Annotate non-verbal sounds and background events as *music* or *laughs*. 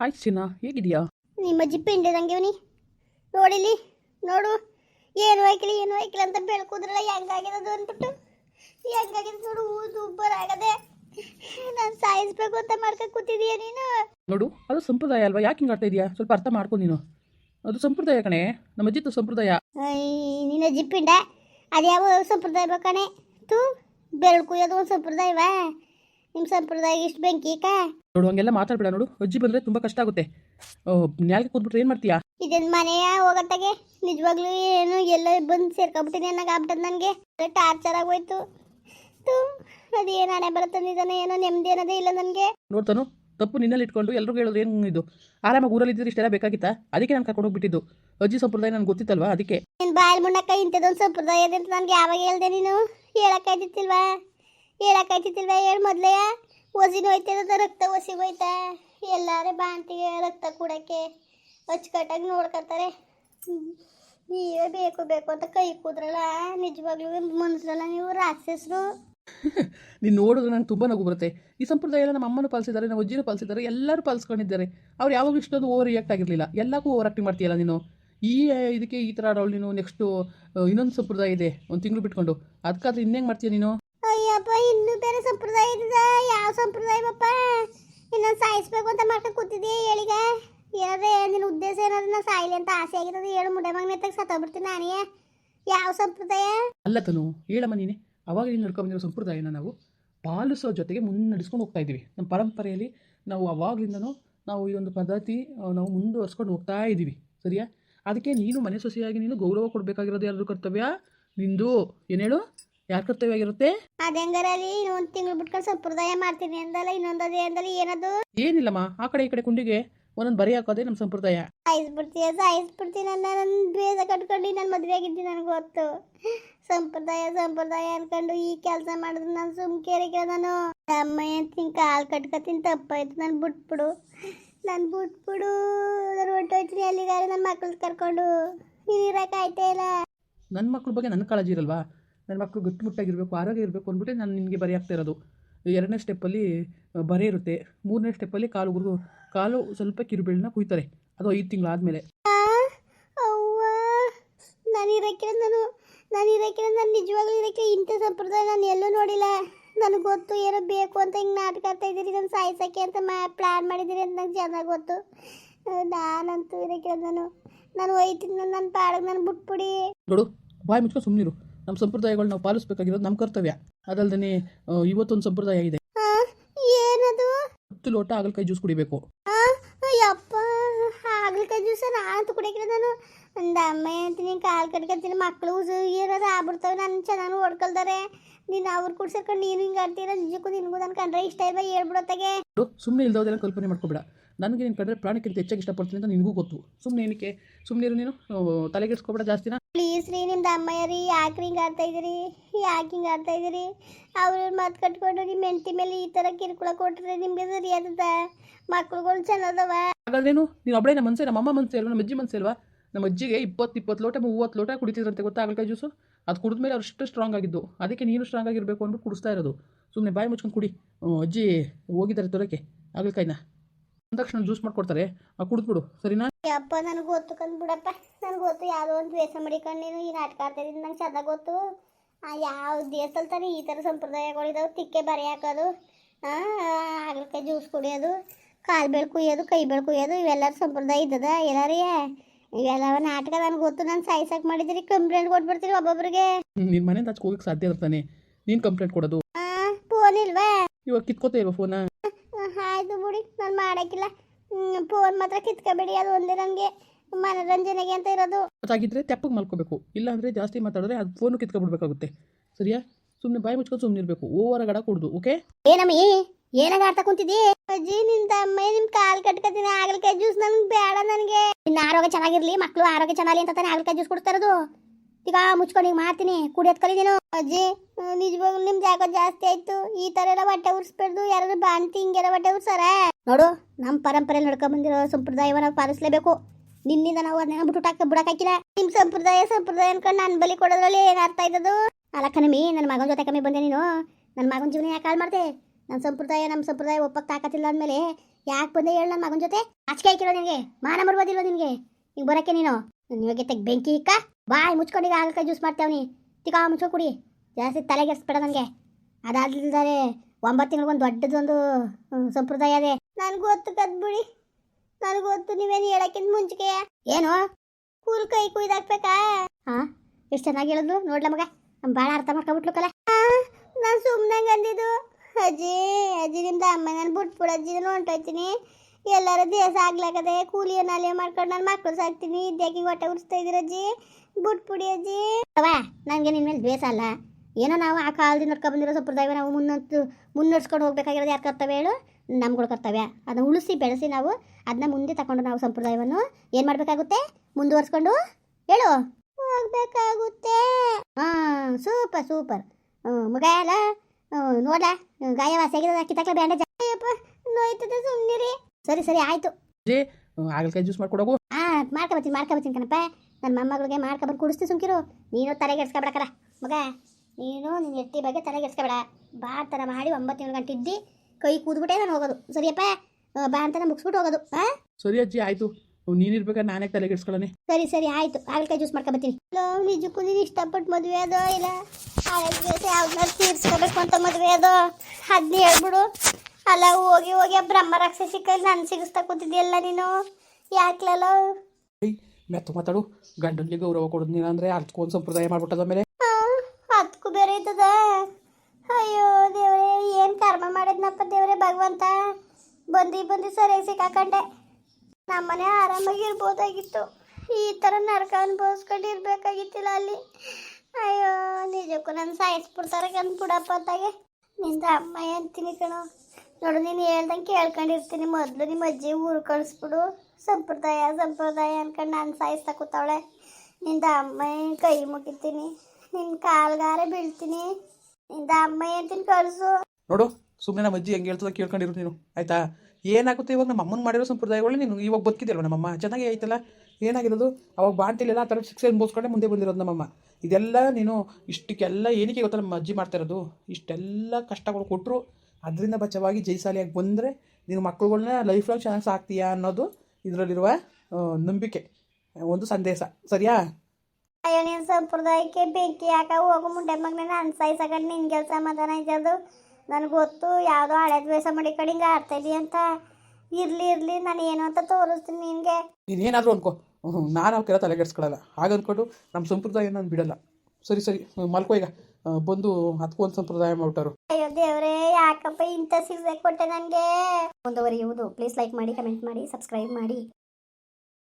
ಆಯ್ತು ಚಿನ್ನ ಹೇಗಿದೆಯಾ? ನಿಮ್ಮ ಅಜ್ಜಿ ಪಿಂಡಿದಂಗೆ ಇವನಿ. ನೋಡಿಲಿ ನೋಡು. ಏನು ಹಾಕಿಲ್ಲ ಏನು ಹಾಕಿಲ್ಲ ಅಂತ ಬೆಳ್ಕುದ್ರಲ್ಲ ಹೆಂಗಾಗಿರೋದು ಅಂದ್ಬಿಟ್ಟು. ಹೆಂಗಾಗಿದೆ ನೋಡು ಊದು ಆಗದೆ. ನಾನು ಸಾಯಿಸ್ಬೇಕು ಅಂತ ಮಾಡ್ಕೊಂಡು ಕೂತಿದೀಯ ನೀನು. ನೋಡು ಅದು ಸಂಪ್ರದಾಯ ಅಲ್ವಾ? ಯಾಕೆ ಹಿಂಗೆ ಆಡ್ತಾ ಇದೀಯಾ? ಸ್ವಲ್ಪ ಅರ್ಥ ಮಾಡ್ಕೊ ನೀನು. ಅದು ಸಂಪ್ರದಾಯ ಕಣೆ. ನಮ್ಮ ಅಜ್ಜಿತ್ತು ಸಂಪ್ರದಾಯ. ನಿನ್ನ ಜಿಪ್ಪಿಂಡ ಪಿಂಡ ಅದ್ಯಾವ ಸಂಪ್ರದಾಯ ಬೇಕಣೆ ತೂ ಬೆರಳು ಕುಯ್ಯೋದು ಒಂದು ಸಂಪ್ರದಾಯವಾ. ನಿಮ್ಮ ಸಂಪ್ರದಾಯ ಇಷ್ಟು ಬೆಂಕಿ ಕಾ ನೋಡು ಹಂಗೆಲ್ಲ ಮಾತಾಡ್ಬೇಡ ನೋಡು. ಅಜ್ಜಿ ಬಂದ್ರೆ ತುಂಬಾ ಕಷ್ಟ ಆಗುತ್ತೆ. ನ್ಯಾಲ್ಗೆ ಕೂತ್ಬಿಟ್ರೆ ಏನ್ ಮಾಡ್ತೀಯಾ? ಇದನ್ ಮನೆಯ ಹೋಗತ್ತಾಗೆ ನಿಜವಾಗ್ಲೂ ಏನು ಎಲ್ಲ ಬಂದು ಸೇರ್ಕೊಬಿಟ್ಟಿನಿ ಅನ್ನೋಕೆ ಆಗ್ಬಿಟ್ಟದ ನನಗೆ? ಟಾರ್ಚರ್ ಆಗೋಯ್ತು. ಅದು ಅದೇನು ಹಣೆ ಬರುತ್ತಂದಿದ್ದಾನೆ ಏನೋ ನೆಮ್ಮದಿ ಅನ್ನೋದೇ ಇಲ್ಲ ನನಗೆ. ನೋಡ್ತಾನು ತಪ್ಪು ನಿನ್ನಲ್ಲಿ ಇಟ್ಕೊಂಡು ಎಲ್ಲರೂ ಹೇಳೋದು ಏನು ಇದು? ಆರಾಮಾಗಿ ಊರಲ್ಲಿ ಇದ್ರೆ ಇಷ್ಟೆಲ್ಲ ಬೇಕಾಗಿತ್ತಾ? ಅದಕ್ಕೆ ನಾನು ಕರ್ಕೊಂಡು ಹೋಗ್ಬಿಟ್ಟಿದ್ದು. ಅಜ್ಜಿ ಸಂಪ್ರದಾಯ ನನಗೆ ಗೊತ್ತಿತ್ತಲ್ವಾ? ಅದಕ್ಕೆ. ನೀನು ಬಾಯಲ್ಲಿ ಮುಣ್ಣಕ್ಕ ಇಂಥದ್ದೊಂದು ಸಂಪ್ರದಾಯ ಅಂತ ನನಗೆ ಯಾವಾಗ ಹೇಳ್ದೆ ನೀನು? ಹೇಳಕ್ಕಾಯ್ತಿತ್ತಿಲ್ವಾ ಹೇಳಕ್ಕಾಯ್ತಿತ್ತಿಲ್ವಾ ಹೇಳಿ ಮೊದಲೇ? ಒಸಿನ ಹೋಯ್ತದ ರಕ್ತ ಒಸಿಗೆ ಹೋಯ್ತಾ ಎಲ್ಲಾರೇ ಬಾಂತಿಗೆ ರಕ್ತ ಕೂಡಕ್ಕೆ? ಅಚ್ಚುಕಟ್ಟಾಗಿ ನೋಡ್ಕೊತಾರೆ. ನೀವೇ ಬೇಕು ಬೇಕು ಅಂತ ಕೈ ಕೂದ್ರಲ್ಲ? ನಿಜವಾಗ್ಲೂ ಮನ್ಸಲ್ಲ ನೀವು ರಾಕ್ಷಸರು. *laughs* ನೀನು ನೋಡಿದ್ರೆ ನಂಗೆ ತುಂಬ ನಗು ಬರುತ್ತೆ. ಈ ಸಂಪ್ರದಾಯ ಎಲ್ಲ ನಮ್ಮ ಅಮ್ಮನೂ ಪಾಲಿಸಿದ್ದಾರೆ, ನಮ್ಮ ಅಜ್ಜಿನ ಪಾಲಿಸಿದ್ದಾರೆ, ಎಲ್ಲರೂ ಪಾಲಿಸ್ಕೊಂಡಿದ್ದಾರೆ. ಅವ್ರು ಯಾವಾಗ ಇಷ್ಟೊಂದು ಓವರ್ ರಿಯಾಕ್ಟ್ ಆಗಿರಲಿಲ್ಲ. ಎಲ್ಲಕ್ಕೂ ಓವರ್ ಆಕ್ಟಿಂಗ್ ಮಾಡ್ತೀಯಲ್ಲ ನೀನು? ಈ, ಇದಕ್ಕೆ ಈ ಥರ ಆಡೋಳು ನೀನು ನೆಕ್ಸ್ಟು ಇನ್ನೊಂದು ಸಂಪ್ರದಾಯ ಇದೆ. ಒಂದು ತಿಂಗಳು ಬಿಟ್ಕೊಂಡು. ಅದಕ್ಕಾದ್ರೆ ಇನ್ನೇಂಗೆ ಮಾಡ್ತೀಯ ನೀನು? ಅಯ್ಯಪ್ಪ ಇನ್ನೂ ಬೇರೆ ಸಂಪ್ರದಾಯ ಇದೆ ಯಾವ ಸಂಪ್ರದಾಯವಪ್ಪ ಇನ್ನೊಂದು ಸಾಯಿಸ್ಬೇಕು ಅಂತ ಮಾಡ್ಕೊಂಡು ಕೂತಿದ್ದೀಯ ಹೇಳಿಗ. ಏನಾದ್ರೆ ನಿನ್ನ ಉದ್ದೇಶ ಏನಾದ್ರೆ ನಾ ಸಾಯಿಲಿ ಅಂತ ಆಸೆ ಆಗಿರೋದು. ಹೇಳು, ಮುಂಡೆ ಮಗ ಎತ್ತಾಗ ಸತ್ತೋಗ್ಬಿಡ್ತೀನಿ ನಾನೇ. ಯಾವ ಸಂಪ್ರದಾಯ? ಅಲ್ಲ ತನು, ಹೇಳಮ್ಮ ನೀನೆ. ಅವಾಗ ನೀನು ನಡ್ಕೊಂಬಂದಿರೋ ಸಂಪ್ರದಾಯನ ನಾವು ಪಾಲಿಸೋ ಜೊತೆಗೆ ಮುನ್ನಡೆಸ್ಕೊಂಡು ಹೋಗ್ತಾ ಇದ್ದೀವಿ. ನಮ್ಮ ಪರಂಪರೆಯಲ್ಲಿ ನಾವು ಅವಾಗಲಿಂದನೂ ನಾವು ಇದೊಂದು ಪದ್ಧತಿ ನಾವು ಮುಂದುವರ್ಸ್ಕೊಂಡು ಹೋಗ್ತಾ ಇದ್ದೀವಿ. ಸರಿಯಾ? ಅದಕ್ಕೆ ನೀನು ಮನೆ ಸೊಸೆಯಾಗಿ ನೀನು ಗೌರವ ಕೊಡಬೇಕಾಗಿರೋದು ಯಾರು ಕರ್ತವ್ಯ? ನಿಂದು. ಏನು ಹೇಳು? ಯಾರ ಕರ್ತವ್ಯ ಆಗಿರುತ್ತೆ? ಅದೆಂಗರಲ್ಲಿ ಇನ್ನೊಂದು ತಿಂಗಳು ಬಿಟ್ಕೊಂಡು ಸಂಪ್ರದಾಯ ಮಾಡ್ತೀನಿ ಅಂದಲ್ಲ ಇನ್ನೊಂದು ಅದೇ ಅಂದಲ್ಲ ಏನದು? ಏನಿಲ್ಲಮ್ಮ ಆ ಕಡೆ ಈ ಕಡೆ ಕುಂಡಿಗೆ ಒಂದೊಂದು ಬರಿ ಹಾಕೋದೇ ನಮ್ಮ ಸಂಪ್ರದಾಯ. ಸಾಯಿಸ್ಬಿಡ್ತೀಯ ಸಾಯಿಸ್ಬಿಡ್ತೀನಿ ನನ್ನ ನನ್ನ ಬೇಜ ಕಟ್ಕೊಂಡು ನಾನು ಮದುವೆ ಆಗಿದ್ದೀನಿ ನನಗೆ ಗೊತ್ತು. ಸಂಪ್ರದಾಯ ಸಂಪ್ರದಾಯ ಅನ್ಕೊಂಡು ಈ ಕೆಲಸ ಮಾಡಿದ್ರೆ ನಾನು ಸುಮ್ಕೇರಿಕೆ ನಾನು. ಅಮ್ಮ ತಿನ್ ಕಾಲು ಕಟ್ಕೊತೀನಿ ತಪ್ಪಾಯ್ತು ನಾನು ಬಿಟ್ಬಿಡು. ನಾನು ಬಿಟ್ಬಿಡು. ನಾನು ಹೊರ್ಟೋಯ್ತೀನಿ ಅಲ್ಲಿಗಾರ ನನ್ನ ಮಕ್ಕಳು ಕರ್ಕೊಂಡು. ಇರಕ್ಕಾಯ್ತಾ ಇಲ್ಲ? ನನ್ನ ಮಕ್ಳ ಬಗ್ಗೆ ನನ್ನ ಕಾಳಜಿ ಇರಲ್ವಾ? ನನ್ನ ಮಕ್ಕಳು ಗಟ್ಟಿಮುಟ್ಟಾಗಿರಬೇಕು ಆರೋಗ್ಯ ಇರಬೇಕು ಅಂದ್ಬಿಟ್ಟು ನಾನು ನಿನಗೆ ಬರಿ ಆಗ್ತಾ ಇರೋದು. ಎರಡನೇ ಸ್ಟೆಪ್ಪಲ್ಲಿ ಬರೆ ಇರುತ್ತೆ. ಮೂರನೇ ಸ್ಟೆಪ್ಪಲ್ಲಿ ಕಾಲು ಗುರು ಕಾಲು ಸ್ವಲ್ಪ ಕಿರುಬೆಳ್ಳನ ಕುಯ್ತಾರೆ. ಅದು ಐದು ತಿಂಗಳಾದಮೇಲೆ ನಾನು ಇರಕ್ಕಿಲ್ಲ ನಾನು ನಾನು ಇರಕ್ಕಿಲ್ಲ ನಾನು ನಿಜವಾಗ್ಲೂ ಇದಕ್ಕೆ ಇಂಥ ಸಂಪ್ರದಾಯ ನಾನು ಎಲ್ಲೂ ನೋಡಿಲ್ಲ. ನನಗೆ ಗೊತ್ತು ಏನೋ ಬೇಕು ಅಂತ ಹಿಂಗೆ ನಾಟಕ ಆಡ್ತಾ ಇದ್ದೀರಿ ನಾನು ಸಾಯಿಸೋಕ್ಕೆ ಅಂತ ಮಾ ಪ್ಲ್ಯಾನ್ ಮಾಡಿದ್ದೀರಿ ಅಂತ ನಂಗೆ ಚೆನ್ನಾಗಿ ಗೊತ್ತು. ನಾನಂತೂ ಇರಕ್ಕಿಲ್ಲ ನಾನು ನಾನು ಒಯ್ತೀನಿ ನನ್ನ ಪಾಡಕ್ಕೆ ನಾನು ಬಿಟ್ಬಿಡಿ. ನೋಡು ಬಾಯಿ ಮುಚ್ಕೊಂಡು ಸುಮ್ಮನಿರು ನಮ್ಮ ಸಂಪ್ರದಾಯಗಳು ನಾವು ಪಾಲಿಸಬೇಕಾಗಿರೋದು ನಮ್ಮ ಕರ್ತವ್ಯ. ಅದಲ್ಲದೆ ಇವತ್ತೊಂದು ಸಂಪ್ರದಾಯ ಇದೆ. ಏನದು? ಹತ್ತು ಲೋಟ ಹಾಗಲಕಾಯಿ ಜ್ಯೂಸ್ ಕುಡಿಬೇಕು. ಹಾಗಲಕಾಯಿ ಜ್ಯೂಸ ನಾನು ಕುಡಿಯಕ್ಕಿಲ್ಲ ನಾನು. ಅಮ್ಮ ಅಂತೀನಿ ಕಾಲು ಕಟ್ಕೊತೀನಿ ಮಕ್ಕಳು ಏನಾದ್ರು ಆಗ್ಬಿಡ್ತವೆ ನಾನು ಚೆನ್ನಾಗಿ ಹೊಡ್ಕೊಳ್ತಾರೆ ನೀನು ಅವ್ರು ಕುಡ್ಸರ್ಕೊಂಡು ನೀನು ಹಿಂಗೆ ಆಡ್ತೀರ ನಿಜಕ್ಕೂ ನಿನಗೂ ನನ್ನ ಕಂಡ್ರೆ ಇಷ್ಟ ಇಲ್ವಾ ಹೇಳ್ಬಿಡತ್ತಾಗೆ ಸುಮ್ಮನೆ ಇಲ್ದೋದೆಲ್ಲ ಕಲ್ಪನೆ ಮಾಡ್ಕೊಬೇಡ. ನನಗೆ ನೀನು ಕಂಡ್ರೆ ಪ್ರಾಣಕ್ಕಿಂತ ಹೆಚ್ಚಾಗಿ ಇಷ್ಟಪಡ್ತೀನಿ ಅಂತ ನಿನಗೂ ಗೊತ್ತು. ಸುಮ್ಮನೆ ಏನಕ್ಕೆ? ಸುಮ್ಮನೆ ನೀನು. ತಲೆ ತಲೆಗೆಡ್ಸ್ಕೊಬೇಡ ಜಾಸ್ತಿನ. ಪ್ಲೀಸ್ ರೀ ನಿಮ್ದು ಅಮ್ಮಯ್ಯ ರೀ ಯಾಕೆ ಹಿಂಗೆ ಆಡ್ತಾ ಇದ್ದೀರಿ? ಯಾಕೆ ಹಿಂಗೆ ಆಡ್ತಾ ಇದ್ದೀರಿ? ಅವ್ರ ಮಾತು ಕಟ್ಕೊಂಡು ನಿಮ್ಮ ಹೆಂಡತಿ ಮೇಲೆ ಈ ಥರ ಕಿರುಕುಳ ಕೊಟ್ಟರೆ ನಿಮಗೆ ಸರಿ ಆದದ ಮಕ್ಳುಗಳು ಚೆನ್ನದವ ಹಾಗಾದ್ರೇನು ನೀನು ಒಬ್ಬಳೇ ನಮ್ಮ ಮನಸ್ಸೇ ನಮ್ಮ ಅಮ್ಮ ಮನಸ್ಸೇ ಅಲ್ವಾ? ನಮ್ಮ ಅಜ್ಜಿ ಮನಸ್ಸೇ ಅಲ್ವಾ? ನಮ್ಮ ಅಜ್ಜಿಗೆ ಇಪ್ಪತ್ತು ಇಪ್ಪತ್ತು ಲೋಟ ಮೂವತ್ತು ಲೋಟ ಕುಡಿತಿದ್ರಂತೆ ಗೊತ್ತಾ ಆಗಲ್ಕಾಯಿ ಜ್ಯೂಸು? ಅದು ಕುಡಿದ್ಮೇಲೆ ಅವ್ರು ಅಷ್ಟು ಸ್ಟ್ರಾಂಗ್ ಆಗಿದ್ದು. ಅದಕ್ಕೆ ನೀನು ಸ್ಟ್ರಾಂಗ್ ಆಗಿರಬೇಕು ಅಂದ್ಬಿಟ್ಟು ಕುಡಿಸ್ತಾ ಇರೋದು. ಸುಮ್ಮನೆ ಬಾಯಿ ಮುಚ್ಕೊಂಡು ಕುಡಿ. ಅಜ್ಜಿ ಹೋಗಿದ್ದಾರೆ ತೊರಕ್ಕೆ ಆಗಲ್ಕಾಯಿನ ತಕ್ಷಣ ಜ್ಯೂಸ್ ಮಾಡ್ಕೊಡ್ತಾರೆ. ಆ ಕುಡಿದ್ಬಿಡು ಸರಿನಾ? ಅಪ್ಪ ನನಗೆ ಗೊತ್ತು ಕಂದ್ಬಿಡಪ್ಪ ನನಗೆ ಗೊತ್ತು ಯಾವುದೋ ಒಂದು ದ್ವೇಷ ಮಾಡಿಕೊಂಡು ನೀನು ಈ ನಾಟಕ ಆಡ್ತಿದ್ದೀನಿ ನಂಗೆ ಚೆನ್ನಾಗಿ ಗೊತ್ತು. ಆ, ಯಾವ ದೇಶದಲ್ಲಿ ತಾನೇ ಈ ಥರ ಸಂಪ್ರದಾಯಗಳಿದಾವೆ ತಿಕ್ಕೆ ಬರೆ ಹಾಕೋದು ಹಾಗಲಕಾಯಿ ಜ್ಯೂಸ್ ಕುಡಿಯೋದು ಕಾಲು ಬೆಳಕು ಕುಯ್ಯೋದು ಕೈ ಬೆಳಕು ಕುಯ್ಯೋದು ಇವೆಲ್ಲರ ಸಂಪ್ರದಾಯ ಇದ್ದದ ಎಲ್ಲರೇ? ಇವೆಲ್ಲ ನಾಟಕ ನನಗೆ ಗೊತ್ತು. ನಾನು ಸಾಯಿಸಕ್ಕೆ ಮಾಡಿದ್ರಿ ಕಂಪ್ಲೇಂಟ್ ಕೊಟ್ಬಿಡ್ತೀರಿ ಒಬ್ಬೊಬ್ರಿಗೆ. ನಿನ್ನ ಮನೆಯಿಂದ ಹಚ್ಕೋಗಕ್ಕೆ ಸಾಧ್ಯ ಇರ್ತಾನೆ ನೀನು ಕಂಪ್ಲೇಂಟ್ ಕೊಡೋದು. ಫೋನ್ ಇಲ್ವಾ? ಇವಾಗ ಕಿತ್ಕೋತಾ ಇಲ್ವಾ ಫೋನ? ಬಿಡಿ ನಾನು ಮಾಡೋಕ್ಕಿಲ್ಲ. ಫೋನ್ ಮಾತ್ರ ಕಿತ್ಕೊಬೇಡಿ. ಅದು ಒಂದೇ ನನಗೆ ಮನೋರಂಜನೆಗೆ ಅಂತ ಇರೋದು. ಗೊತ್ತಾಗಿದ್ರೆ ತೆಪ್ಪಗೆ ಮಲ್ಕೋಬೇಕು. ಇಲ್ಲಾಂದರೆ ಜಾಸ್ತಿ ಮಾತಾಡಿದ್ರೆ ಅದು ಫೋನು ಕಿತ್ಕೊಬಿಡ್ಬೇಕಾಗುತ್ತೆ. ಸರಿಯಾ? ಸುಮ್ಮನೆ ಬಾಯಿ ಮುಚ್ಕೊಂಡು ಸುಮ್ಮನೆ ಇರಬೇಕು. ಓವರ್ ಗಡ ಕೊಡ್ದು ಓಕೆ? ಏನಮ್ಮಿ ಏನಾಗ ಆಡ್ತಾ ಕುಂತಿದ್ದಿ? ಅಜ್ಜಿ ನಿಂತ ಅಮ್ಮ ನಿಮ್ ಕಾಲ್ ಕಟ್ಕೊತೀನಿ. ಹಾಗಲಕಾಯಿ ಜ್ಯೂಸ್ ನನ್ಗೆ ಬೇಡ ನನಗೆ. ನಿನ್ನ ಆರೋಗ್ಯ ಚೆನ್ನಾಗಿರ್ಲಿ ಮಕ್ಕಳು ಆರೋಗ್ಯ ಚೆನ್ನಾಗಿ ಅಂತ ತಾನೇ ಹಾಗಲಕಾಯಿ ಜ್ಯೂಸ್ ಕೊಡ್ತಾ ಇರೋದು. ಈಗ ಮುಚ್ಕೊಂಡು ಈಗ ಮಾಡ್ತೀನಿ. ಕುಡಿಯೋದ್ ಕಲಿದೇನು ಅಜ್ಜಿ ನಿಜವಾಗ್ಲೂ ನಿಮ್ ಜಾಗ ಜಾಸ್ತಿ ಆಯ್ತು. ಈ ತರ ಎಲ್ಲ ಬಟ್ಟೆ ಉರ್ಸ್ಬಾರ್ದು. ಯಾರಾದ್ರೂ ಬಾಂತಿ ಹಿಂಗೆಲ್ಲ ಬಟ್ಟೆ ಉರ್ಸಾರ ನೋಡು ನಮ್ಮ ಪರಂಪರೆ ನಡ್ಕೊಂಡ್ ಬಂದಿರೋ ಸಂಪ್ರದಾಯವ ನಾವು ಪಾಲಿಸ್ಲೇಬೇಕು. ನಿನ್ನಿಂದ ನಾವು ಅದನ್ನ ಬಿಟ್ಟು ಹಾಕ ಬಿಡಕ್ಕಾಗಿಲ್ಲ ನಿಮ್ ಸಂಪ್ರದಾಯ ಸಂಪ್ರದಾಯ ಅನ್ಕೊಂಡು ನಾನು ಬಲಿ ಕೊಡೋದ್ರಲ್ಲಿ ಏನ್ ಅರ್ಥ ಆಯ್ತದು? ಅಲ್ಲ ಕಣಮಿ ನನ್ನ ಮಗನ ಜೊತೆ ಕಮ್ಮಿ ಬಂದೆ ನೀನು. ನನ್ನ ಮಗನ ಜೀವನ ಯಾಕೆ ಹಾಳು ಮಾಡ್ದೆ? ನನ್ನ ಸಂಪ್ರದಾಯ ನಮ್ಮ ಸಂಪ್ರದಾಯ ಒಪ್ಪಕ್ಕೆ ತಾಕತ್ತಿಲ್ಲ ಅಂದಮೇಲೆ ಯಾಕೆ ಬಂದೆ ಹೇಳು ನನ್ನ ಮಗನ ಜೊತೆ? ಅಚ್ಕೆ ಹಾಕಿರೋ ನಿನಗೆ. ಮಾನ ಮರ್ಬೋದಿಲ್ವ ನಿನಗೆ. ಈಗ ಬರೋಕ್ಕೆ ನೀನು. ನಿಮಗೆ ತೆಗ್ ಬೆಂಕಿ ಇಕ್ಕ ಬಾಯ್ ಮುಚ್ಕೊಂಡಿಗ ಆಗಲ್ಕಾಯಿ ಜ್ಯೂಸ್ ಮಾಡ್ತೇವನಿ ತಿಕಾ ಮುಚ್ಕೊ ಕುಡಿ. ಜಾಸ್ತಿ ತಲೆಗೆಡ್ಸ್ಬೇಡ ನನಗೆ ಅದಾದ್ರೆ ಒಂಬತ್ತು ತಿಂಗಳಿಗೊಂದು ದೊಡ್ಡದೊಂದು ಸಂಪ್ರದಾಯ ಅದೇ ನನಗೆ ಗೊತ್ತು ಕದ್ಬಿಡಿ. ನನಗೆ ಗೊತ್ತು ನೀವೇನು ಹೇಳಕ್ಕಿಂತ ಮುಂಚಿಕೆ ಏನು? ಕೂಲ್ ಕೈ ಕುಯ್ದಾಕ್ಬೇಕಾ ಹಾ? ಎಷ್ಟು ಚೆನ್ನಾಗಿ ಹೇಳಿದ್ರು ನೋಡ್ಲ ಮಗ. ಭಾಳ ಅರ್ಥ ಮಾಡ್ಕೊಬಿಟ್ಲು ನಾನು ಸುಮ್ಮನೆ ಅಂದಿದ್ದು ಅಜ್ಜಿ ಅಜ್ಜಿ ನಿಮ್ದು ಅಮ್ಮ ನಾನು ಬಿಟ್ಬಿಡು ಅಜ್ಜಿ ನಾನು ಎಲ್ಲರ ದೇಹ ಆಗ್ಲಾಗದೆ ಕೂಲಿ ನಾಲೆ ಮಾಡ್ಕೊಂಡು ನಾನು ಮಕ್ಕಳು ಸಾಕ್ತೀನಿ. ಇದ್ಯಾಕಿ ಹೊಟ್ಟೆ ಉರಿಸ್ತಾ ಇದ್ದೀರಜ್ಜಿ ಬುಟ್ ಪುಡಿ ಅಜ್ಜಿ. ಅವ ನನಗೆ ನಿನ್ನ ಮೇಲೆ ದ್ವೇಷ ಅಲ್ಲ? ಏನೋ ನಾವು ಆ ಕಾಲದಿಂದ ನಡ್ಕೊ ಬಂದಿರೋ ಸಂಪ್ರದಾಯ ನಾವು ಮುನ್ನಂತು ಮುನ್ನಡ್ಸ್ಕೊಂಡು ಹೋಗ್ಬೇಕಾಗಿರೋದು ಯಾರು ಕರ್ತವ್ಯ ಹೇಳು? ನಮ್ಗಳು ಕರ್ತವ್ಯ. ಅದನ್ನ ಉಳಿಸಿ ಬೆಳೆಸಿ ನಾವು ಅದನ್ನ ಮುಂದೆ ತಗೊಂಡು ನಾವು ಸಂಪ್ರದಾಯವನ್ನು ಏನು ಮಾಡಬೇಕಾಗುತ್ತೆ? ಮುಂದುವರ್ಸ್ಕೊಂಡು ಹೇಳು. ಹೋಗ್ಬೇಕಾಗುತ್ತೆ. ಹಾಂ ಸೂಪರ್ ಸೂಪರ್. ಮಗ ಅಲ್ಲ ನೋಡ ಗಾಯವಾಸಿಯಾಗಿದೆ ತಕ್ಕ ಬ್ಯಾಂಡೇಜ್ ನೋಯ್ತದೆ ಸುಮ್ಮನಿರಿ ಸರಿ ಸರಿ ಆಯ್ತು. ಆಗಲ್ಕಾಯಿ ಜ್ಯೂಸ್ ಮಾಡ್ಕೊಡೋಗು ಹಾಂ ಮಾಡ್ಕೊಬತ್ತೀನಿ ಮಾಡ್ಕೊಬತ್ತೀನಿ ಕಣಪ್ಪ. ನನ್ನ ಮೊಮ್ಮಗಳಿಗೆ ಮಾಡ್ಕೊಬಂದು ಕುಡಿಸ್ತಿ ಸುಮ್ಕಿರು. ನೀನು ತಲೆಗೆಡ್ಸ್ಕೊಬೇಡಕರ ಮಗ ನೀನು ನಿನ್ನ ಎತ್ತಿ ಬಗ್ಗೆ ತಲೆಗೆಡ್ಸ್ಕೊಬೇಡ ಬಾ ಥರ ಮಾಡಿ ಒಂಬತ್ತು ಏಳು ಗಂಟೆ ಇದ್ದು ಕೈ ಕೂದ್ಬಿಟ್ಟೆ ನಾನು ಹೋಗೋದು. ಸರಿಯಪ್ಪ? ಬಾ ಅಂತ ಮುಗಿಸ್ಬಿಟ್ಟು ಹೋಗೋದು. ಹಾಂ ಸರಿ ಅಜ್ಜಿ ಆಯಿತು. ನೀನಿರ್ಬೇಕಾದ್ರೆ ನಾನೇ ತಲೆಗೆಡ್ಸ್ಕೊಳ್ಳೋಣ ಸರಿ ಸರಿ ಆಯ್ತು. ಆಗಲಕಾಯಿ ಜ್ಯೂಸ್ ಮಾಡ್ಕೊಬತ್ತೀನಿ ಹಲೋ ನಿಜಕ್ಕೂ ನೀನು ಇಷ್ಟಪಟ್ಟು ಮದುವೆ ಅದೋ ಇಲ್ಲ? ಯಾವ್ದು ತೀರ್ಸ್ಕೋಬೇಕು ಅಂತ ಮದುವೆ ಅದೋ ಅದನ್ನ ಹೇಳ್ಬಿಡು. ಅಲ್ಲ ಹೋಗಿ ಹೋಗಿ ಬ್ರಹ್ಮ ರಾಕ್ಷಸಿ ಕೈಲಿ ನನ್ನ ಸಿಗಿಸ್ತಾ ಕೂತಿದ್ಯಲ್ಲ ನೀನು? ಯಾಕ್ಲಲ್ಲ ಮೆತ್ತ ಮಾತಾಡು ಗಂಡನಿಗೆ ಗೌರವ ಕೊಡೋದು ನೀನು ಅಂದರೆ ಅರ್ತ್ಕೊಂದು ಸಂಪ್ರದಾಯ ಮಾಡ್ಬಿಟ್ಟದ ಮೇಲೆ. ಅದಕ್ಕೂ ಬೇರೆ ಇದ್ದದ. ಅಯ್ಯೋ ದೇವ್ರೆ ಏನು ಕರ್ಮ ಮಾಡಿದ್ನಪ್ಪ ದೇವ್ರೆ ಭಗವಂತ? ಬಂದು ಬಂದು ಸರಿಯಾಗಿ ಸಿಕ್ಕಾಕೊಂಡೆ. ನಮ್ಮನೆ ಆರಾಮಾಗಿ ಇರ್ಬೋದಾಗಿತ್ತು ಈ ಥರ ನರಕ ಅನುಭವಿಸ್ಕೊಂಡು ಇರಬೇಕಾಗಿತ್ತಿಲ್ಲ ಅಲ್ಲಿ. ಅಯ್ಯೋ ನಿಜಕ್ಕೂ ನನ್ನ ಸಾಯಿಸ್ಬಿಡ್ತಾರೆ ಕಂದ್ಬಿಡಪ್ಪ ಅಂತಾಗೆ ನಿಂದ ಅಮ್ಮ ಅಂತೀನಿ ಕಣೋ. ನೋಡು, ನೀನು ಹೇಳ್ದಂಗೆ ಕೇಳ್ಕೊಂಡಿರ್ತೀನಿ. ಮೊದಲು ನಿಮ್ಮ ಅಜ್ಜಿ ಊರು ಕಳಿಸ್ಬಿಡು. ಸಂಪ್ರದಾಯ ಸಂಪ್ರದಾಯ ಅನ್ಕೊಂಡು ನಾನು ಸಾಯಿಸ್ತಾ ಕೂತಾವಳೆ. ನಿಂದ ಅಮ್ಮ ಕೈ ಮುಗಿತೀನಿ. ನಿನ್ನ ಕಾಲ್ಗಾರ ಬೀಳ್ತೀನಿ. ನಿಂದ ಅಮ್ಮ ಅಂತೀನಿ ಕಳಿಸು. ನೋಡು ಸುಮ್ಮನೆ ನಮ್ಮ ಅಜ್ಜಿ ಹೆಂಗೆ ಹೇಳ್ತದ ಕೇಳ್ಕೊಂಡಿರು ನೀನು. ಆಯ್ತಾ? ಏನಾಗುತ್ತೆ ಇವಾಗ ನಮ್ಮ ಅಮ್ಮನ ಮಾಡಿರೋ ಸಂಪ್ರದಾಯಗಳು ನೀನು ಇವಾಗ ಬದುಕಿದ್ಯಲ್ವ ನಮ್ಮಮ್ಮ? ಚೆನ್ನಾಗಿ ಆಯ್ತಲ್ಲ ಏನಾಗಿರೋದು? ಅವಾಗ ಬಾಂಟಿಲೆಲ್ಲ ಆ ಥರ ಶಿಕ್ಷೆ ಅನ್ಬೋಸ್ಕೊಂಡೆ ಮುಂದೆ ಬಂದಿರೋದು ನಮ್ಮಮ್ಮ. ಇದೆಲ್ಲ ನೀನು ಇಷ್ಟಕ್ಕೆಲ್ಲ ಏನಕ್ಕೆ ಗೊತ್ತಾ ನಮ್ಮ ಅಜ್ಜಿ ಮಾಡ್ತಾ ಇರೋದು? ಇಷ್ಟೆಲ್ಲ ಕಷ್ಟಗಳು ಕೊಟ್ಟರು ಅದರಿಂದ ಬಚವಾಗಿ ಜೈಸಾಲಿಯಾಗಿ ಬಂದರೆ ನೀನು ಮಕ್ಕಳುಗಳನ್ನ ಲೈಫ್ ಲಾಂಗ್ ಚೆನ್ನಾಗಿ ಸಾಕ್ತೀಯಾ ಅನ್ನೋದು ಇದರಲ್ಲಿರುವ ನಂಬಿಕೆ ಒಂದು ಸಂದೇಶ. ಸರಿಯಾ? ಅಯ್ಯೋ ನೀನು ಸಂಪ್ರದಾಯಕ್ಕೆ ಬೆಂಕಿ ಯಾಕ? ಹೋಗು ಮುಂಡೆ ಮಗನ ನಾನು ನಿನ್ ನಿನ್ನ ಕೆಲಸ ಸಮಾಧಾನ ಇದ್ದದು ನನಗೆ ಗೊತ್ತು ಯಾವುದೋ ಹಳೆ ದ್ವೇಷ ಮಾಡಿ ಕಡೆ ಹಿಂಗೆ ಆಡ್ತಾ ಇದೀಯ ಅಂತ. ಇರಲಿ ಇರಲಿ ನಾನು ಏನು ಅಂತ ತೋರಿಸ್ತೀನಿ ನಿನಗೆ. ನೀನೇನಾದರೂ ಅನ್ಕೋ. ನಾನು ನಾನು ಕೆಲ ತಲೆಗೆಡ್ಸ್ಕೊಳ್ಳಲ್ಲ ಹಾಗೆ ಅಂದ್ಕೊಂಡು ನಮ್ಮ ಸಂಪ್ರದಾಯ ನಾನು ಬಿಡಲ್ಲ. ಸರಿ ಸರಿ. ಮಲ್ಕೋ ಈಗ. ಬಂದು ಹತ್ಕೊಂಡ್ ಸಂಪ್ರದಾಯ ಮಾಡ್ಬಿಟ್ಟಾರು. ಅಯ್ಯೋ ದೇವ್ರೇ, ಯಾಕಪ್ಪ ಇಂಥ ಸಿಗ್ಬೇಕು ಕೊಟ್ಟೆ ನನಗೆ? ಮುಂದುವರಿಯುವುದು. ಪ್ಲೀಸ್ ಲೈಕ್ ಮಾಡಿ ಕಮೆಂಟ್ ಮಾಡಿ ಸಬ್ಸ್ಕ್ರೈಬ್ ಮಾಡಿ.